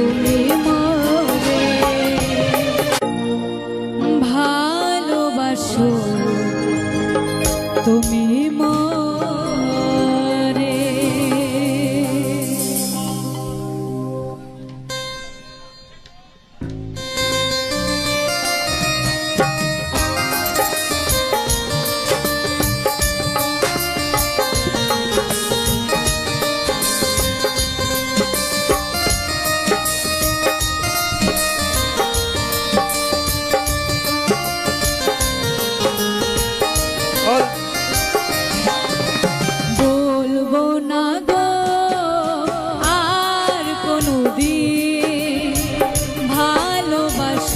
তুমি মরে। ভালোবাসো।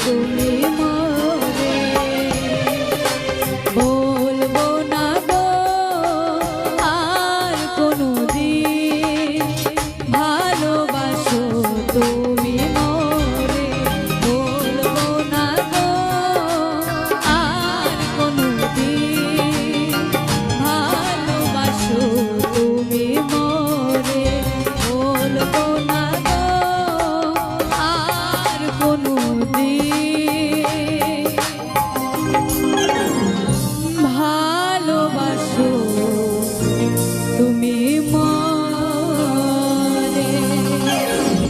Circle me.